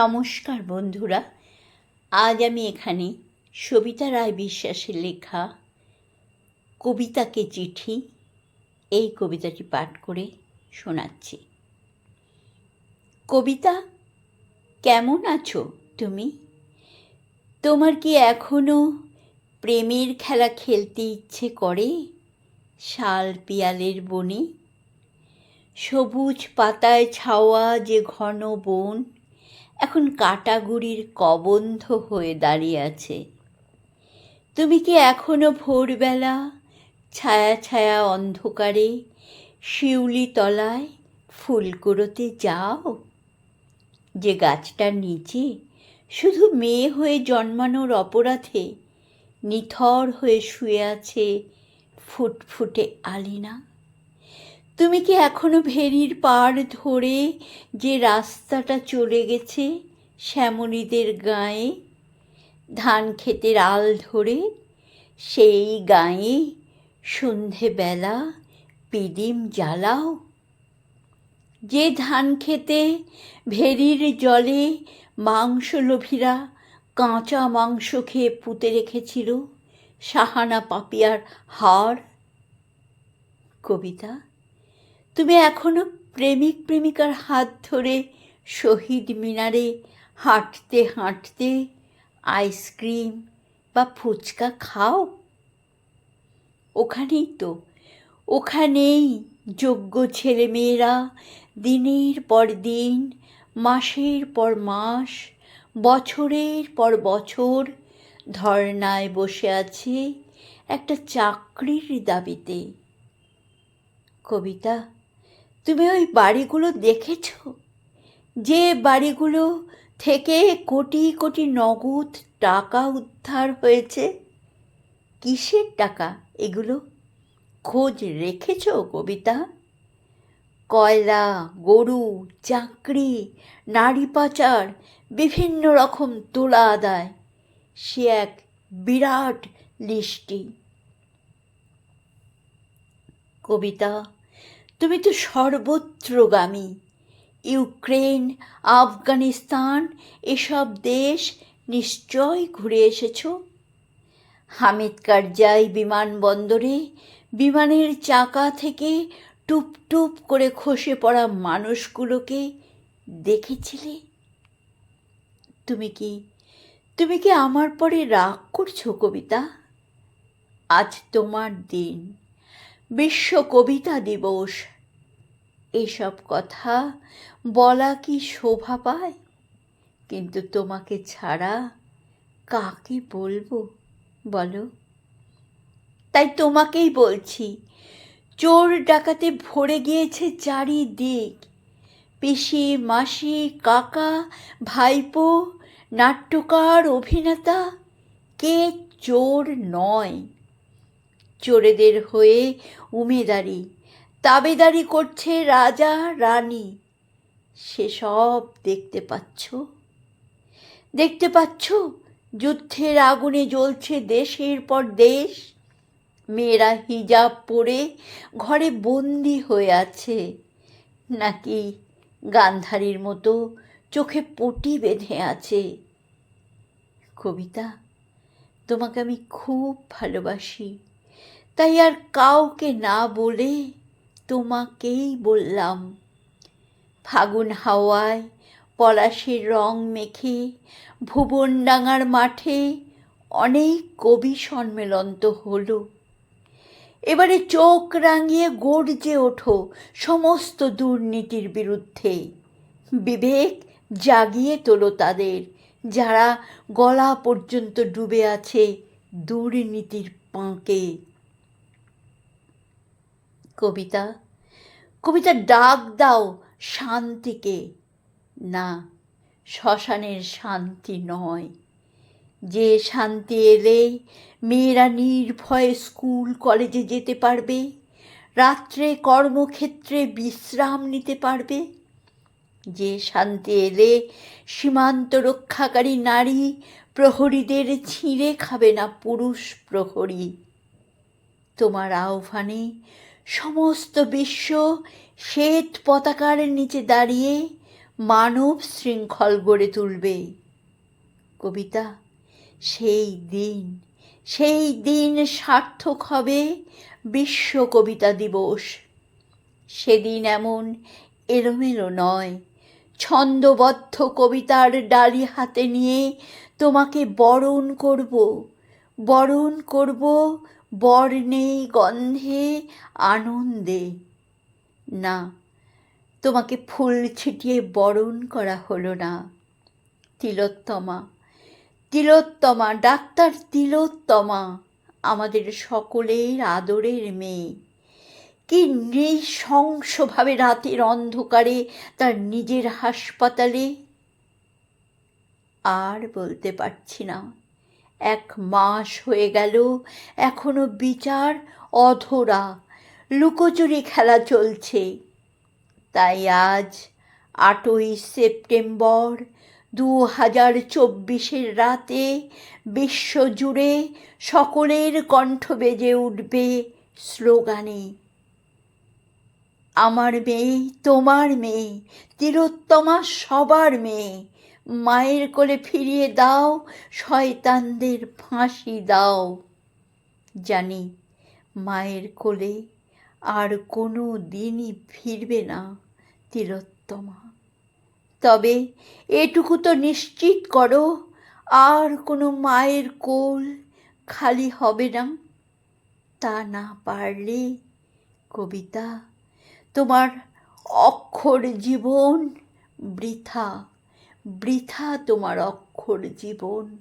নমস্কার বন্ধুরা। আজ আমি এখানে সবিতা রায় বিশ্বাসের লেখা কবিতাকে চিঠি, এই কবিতাটি পাঠ করে শোনাচ্ছি। কবিতা, কেমন আছো তুমি? তোমার কি এখনও প্রেমের খেলা খেলতে ইচ্ছে করে? শাল পিয়ালের বনে? সবুজ পাতায় ছাওয়া যে ঘন বন এখন কাটাগুড়ির কবন্ধ হয়ে দাঁড়িয়ে আছে। তুমি কি এখনও ভোরবেলা ছায়া ছায়া অন্ধকারে শিউলি তলায় ফুল কুড়োতে যাও? যে গাছটার নিচে শুধু মেয়ে হয়ে জন্মানোর অপরাধে নিথর হয়ে শুয়ে আছে ফুটফুটে আলিনা। তুমি কি এখনও ভেরির পাড় ধরে যে রাস্তাটা চলে গেছে শ্যামলীদের গায়ে? ধান ক্ষেতের আল ধরে সেই গায়ে সন্ধেবেলা পিদিম জ্বালাও। যে ধান খেতে ভেরির জলে মাংস লোভীরা কাঁচা মাংস খেয়ে পুঁতে রেখেছিল সাহানা পাপিয়ার হাড়। কবিতা তুমি এখনও প্রেমিক প্রেমিকার হাত ধরে শহীদ মিনারে হাঁটতে হাঁটতে আইসক্রিম বা ফুচকা খাও? ওখানেই তো। ওখানেই যোগ্য ছেলেমেয়েরা দিনের পর দিন, মাসের পর মাস, বছরের পর বছর ধর্নায় বসে আছে একটা চাকরির দাবিতে। কবিতা তুমি ওই বাড়িগুলো দেখেছ? যে বাড়িগুলো থেকে কোটি কোটি নগদ টাকা উদ্ধার হয়েছে, কিসের টাকা এগুলো? খোঁজ রেখেছ কবিতা? কয়লা, গরু, চাকরি, নারী পাচার, বিভিন্ন রকম তোলা আদায়, সে এক বিরাট লিস্টি। কবিতা তুমি তো সর্বত্রগামী। ইউক্রেন, আফগানিস্তান, এসব দেশ নিশ্চয় ঘুরে এসেছ। হামিদ কারজাই বিমানবন্দরে, বিমানের চাকা থেকে টুপ টুপ করে খসে পড়া মানুষগুলোকে দেখেছিলে? তুমি কি তুমি কি আমার পরে রাগ করছ কবিতা? আজ তোমার দিন। বিশ্ব কবিতা দিবস। এসব কথা বলা কি শোভা পায়? কিন্তু তোমাকে ছাড়া কাকে বলব বলো? তাই তোমাকেই বলছি, চোর ডাকাতে ভরে গিয়েছে চারিদিক। পিসি, মাসি, কাকা, ভাইপো, নাট্যকার, অভিনেতা, কে চোর নয়? চোরেদের হয়ে উমেদারি। তাবেদারি করছে রাজা, রানী। সেসব দেখতে পাচ্ছ? দেখতে পাচ্ছ? যুদ্ধের আগুনে জ্বলছে দেশের পর দেশ। মেয়েরা হিজাব পরে ঘরে বন্দি হয়ে আছে। নাকি গান্ধারীর মতো চোখে পটি বেঁধে আছে? কবিতা, তোমাকে আমি খুব ভালোবাসি। তাই আর কাউকে না বলে তোমাকেই বললাম। ফাগুন হাওয়ায় পলাশের রং মেখে ভুবনডাঙার মাঠে অনেক কবি সম্মেলন তো হলো। এবারে চোখ রাঙিয়ে গর্জে ওঠো সমস্ত দুর্নীতির বিরুদ্ধে। বিবেক জাগিয়ে তোলো তাদের, যারা গলা পর্যন্ত ডুবে আছে দুর্নীতির পাঁকে। কবিতা। কবিতা ডাক দাও শান্তিকে। না, শ্মশানের শান্তি নয়। যে শান্তি এলে মেয়েরা নির্ভয়ে স্কুল, কলেজে যেতে পারবে। রাত্রে কর্মক্ষেত্রে বিশ্রাম নিতে পারবে। যে শান্তি এলে সীমান্ত রক্ষাকারী নারী প্রহরীদের ছিঁড়ে খাবে না পুরুষ প্রহরী। তোমার আহ্বানে সমস্ত বিশ্ব শ্বেত পতাকার নিচে দাঁড়িয়ে মানব শৃঙ্খল গড়ে তুলবে। কবিতা, সেই দিন সেই দিন সার্থক হবে বিশ্ব কবিতা দিবস। সেদিন এমন এলোমেলো নয়, ছন্দবদ্ধ কবিতার ডালি হাতে নিয়ে তোমাকে বরণ করব বরণ করব বর্ণে, গন্ধে, আনন্দে। না, তোমাকে ফুল ছিটিয়ে বরণ করা হলো না। তিলোত্তমা তিলোত্তমা, ডাক্তার তিলোত্তমা, আমাদের সকলের আদরের মেয়ে। কি নৃশংসভাবে রাতের অন্ধকারে তার নিজের হাসপাতালে? আর বলতে পারছি না। এক মাস হয়ে গেল, এখনও বিচার অধরা, লুকোচুরি খেলা চলছে। তাই আজ আটই সেপ্টেম্বর দু হাজার চব্বিশের রাতে বিশ্বজুড়ে সকলের কণ্ঠ বেজে উঠবে স্লোগানে। আমার মেয়ে, তোমার মেয়ে, তিলোত্তমা সবার মেয়ে মায়ের কোলে ফিরিয়ে দাও, শয়তানদের ফাঁসি দাও। জানি মায়ের কোলে আর কোনো দিনই ফিরবে না তিলোত্তমা। তবে এটুকু তো নিশ্চিত করো, আর কোনো মায়ের কোল খালি হবে না। তা না পারলে কবিতা, তোমার অক্ষর জীবন বৃথা। বৃথা তোমার অক্ষর জীবন।